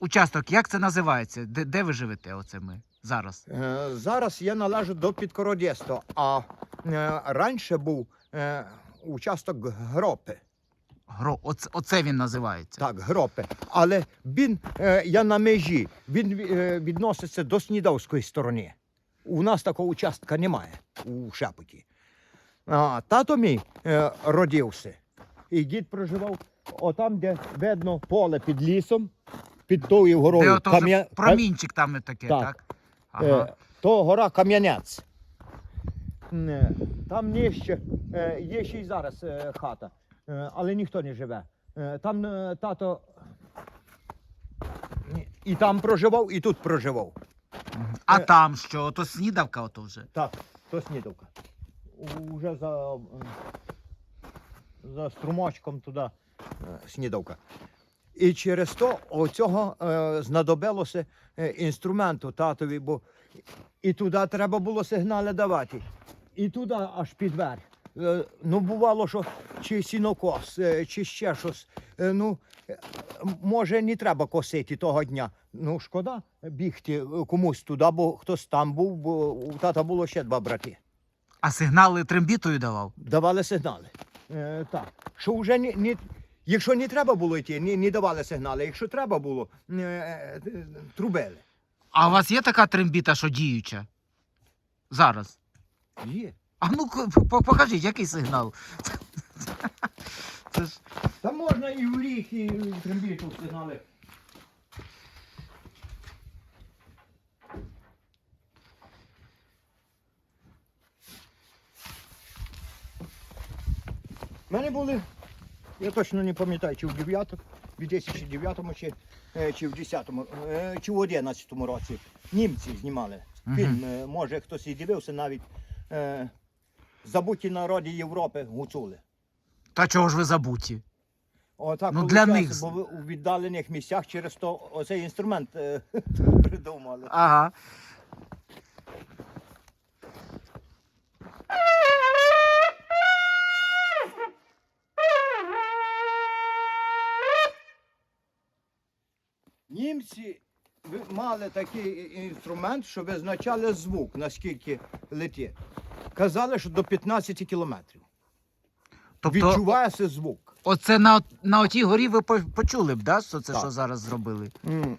участок, як це називається? Де, де ви живете? Оце ми зараз? Е, Зараз я належу до підкородєства, а е, раніше був е, участок гропи. Гро, оце, оце він називається. Так, гропи. Але він, е, я на межі, він е, відноситься до Снідавської сторони. У нас такого участка немає у Шепоті. А, тато мій е, родився. І дід проживав отам, де видно поле під лісом, під тою Де горою. вже Кам'я- промінчик там не таке, так? Так. Ага. Е, то гора Кам'янець. Е, Там нижче е, є ще й зараз хата, але ніхто не живе. Там тато і там проживав, і тут проживав. А е, там що? Ото снідавка, ото вже. Так, то Снідовка. Уже за, за струмочком туди Снідовка. І через то оцього е, знадобилося е, інструменту татові, бо і туди треба було сигнали давати. І туди аж під верх. Е, ну, бувало, що чи сінокос, е, чи ще щось. Е, ну, е, може, не треба косити того дня. Ну, шкода бігти е, комусь туди, бо хтось там був, бо у тата було ще два брати. А сигнали трембітою давав? Давали сигнали. Е, так. Що вже не, не, якщо не треба було йти, не, не давали сигнали. Якщо треба було, е, е, трубили. А у вас є така трембіта, що діюча? Зараз. Є. А ну по- покажіть, який сигнал? Це ж... Та можна і в рік, і в трембіту сигнали. У мене були, я точно не пам'ятаю, чи в 9, в 2009 чи, е, чи в 10, е, чи в 11 році. Німці знімали фільм. е, Може хтось і дивився навіть е, Забуті народи Європи гуцули. Та чого ж ви забуті? Отак Ну, для них- бо ви у віддалених місцях через то оцей інструмент е, придумали. Ага. Німці мали такий інструмент, що визначали звук, наскільки летить. Казали, що до 15 кілометрів. Тобто, Відчувається звук. оце на, на отій горі ви почули б, да, це Так. що зараз зробили? М.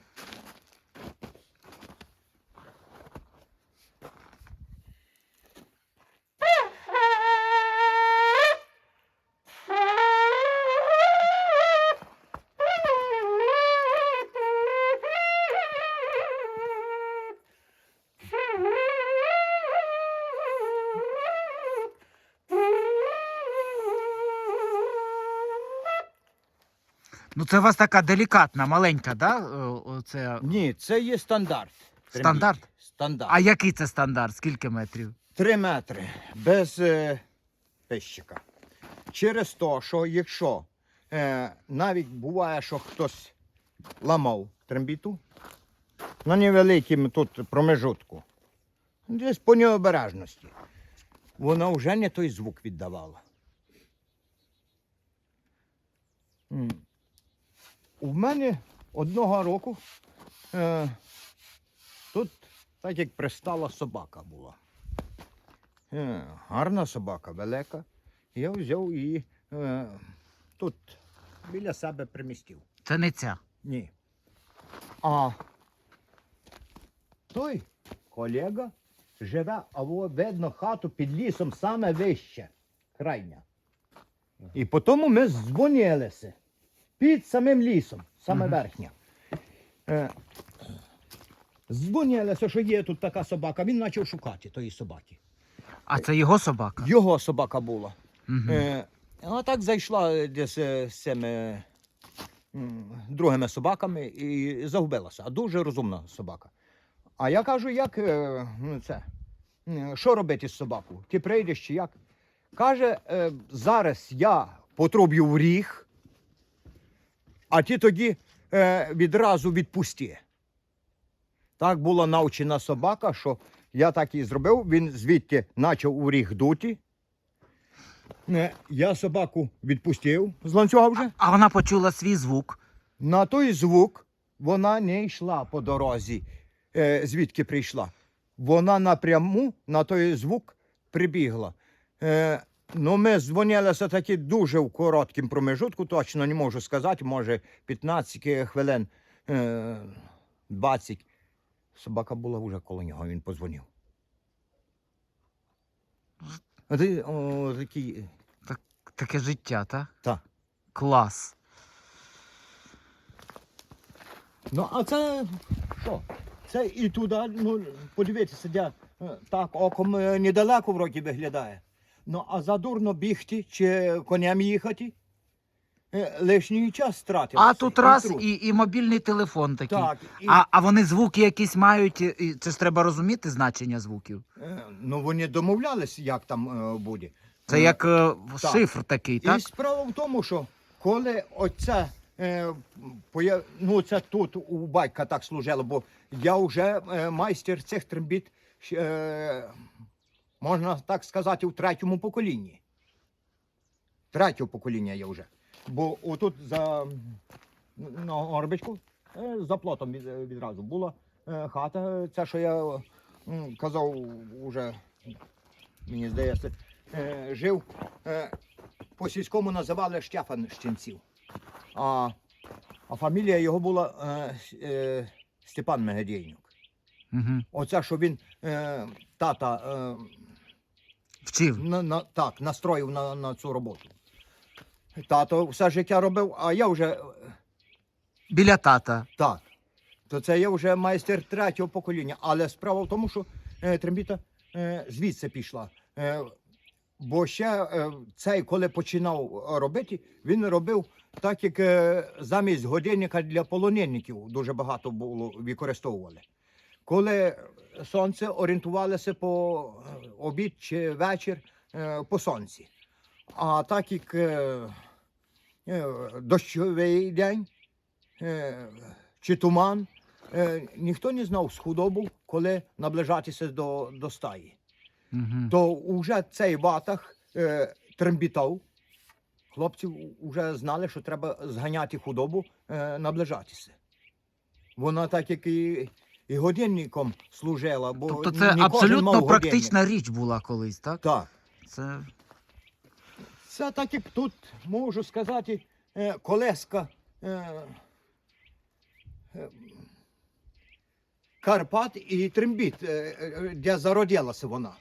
Ну це у вас така делікатна, маленька, да? Оце... Ні, це є стандарт. Стандарт? Стандарт. А який це стандарт? Скільки метрів? Три метри без е, пищика. Через те, що якщо е, навіть буває, що хтось ламав трембіту на невеликому тут промежутку, десь по необережності, вона вже не той звук віддавала. У мене одного року е, тут так як пристала собака була. Е, гарна собака, велика. Я взяв і е, тут біля себе примістив. Це не ця. Ні. А той колега живе, а видно хату під лісом саме вище, крайня. І потім ми дзвонилися під самим лісом, саме Мгм. верхня. Е, дзвонилися, що є тут така собака. Він почав шукати тої собаки. А це його собака? Його собака була. Угу. Е, а так зайшла десь з цими другими собаками і загубилася. А дуже розумна собака. А я кажу, як е, ну, це? Що робити з собакою? Ти прийдеш чи як? Каже, е, зараз я потруб'ю в ріг, а ти тоді е, відразу відпусти. Так була навчена собака, що я так і зробив. Він звідти почав у ріг дути. Е, Я собаку відпустив з ланцюга вже. А вона почула свій звук. На той звук вона не йшла по дорозі, е, звідки прийшла. Вона напряму на той звук прибігла. Е, ну, ми дзвонилися таки дуже в коротким промежутку, точно не можу сказати, може 15 хвилин, е, 20. Собака була вже коло нього, він позвонив. Ти о, такий. Таке життя, так? Так. Клас. Ну, а це що? Це і туди, ну, подивіться, де е, так оком е, недалеко вроді виглядає. Ну, а задурно бігти чи коням їхати, е, лишній час стратив. А тут раз і, і мобільний телефон такий. Так, і, А, а вони звуки якісь мають, і- це ж треба розуміти значення звуків. е, ну, вони домовлялись, як там е, буде. Це як так. шифр такий, так? І справа в тому, що коли оце, ну це тут у батька так служило, бо я вже майстер цих трембіт, можна так сказати, у третьому поколінні. Третього покоління я вже. Бо отут за на горбичку, е, за плотом від- відразу була е, хата. Це, що я казав уже, мені здається, е, жив. По сільському називали Штефан Щенців. А, а фамілія його була е, е, Степан Мегедєйнюк. Угу. Оце, що він е, тата е, на, на, так, настроїв на, на цю роботу. Тато все життя робив, а я вже е, Біля тата. так. То це я вже майстер третього покоління. Але справа в тому, що е, трембіта е, звідси пішла. Е, бо ще е, цей, коли починав робити, він робив так, як е, замість годинника для полонеників дуже багато було використовували. Коли сонце орієнтувалося по е, обід чи вечір е, по сонці. А так як е, дощовий день чи туман, ніхто не знав з худобу, коли наближатися до, до стаї. Угу. То вже цей ватах трембітав. Хлопці вже знали, що треба зганяти худобу, наближатися. Вона так як і, і годинником служила, бо Тобто це кожен абсолютно годинник. практична річ була колись, так? Так. Це Це так як тут можу сказати, е, колеска е, е, Карпат і трембіт, де зародилася вона.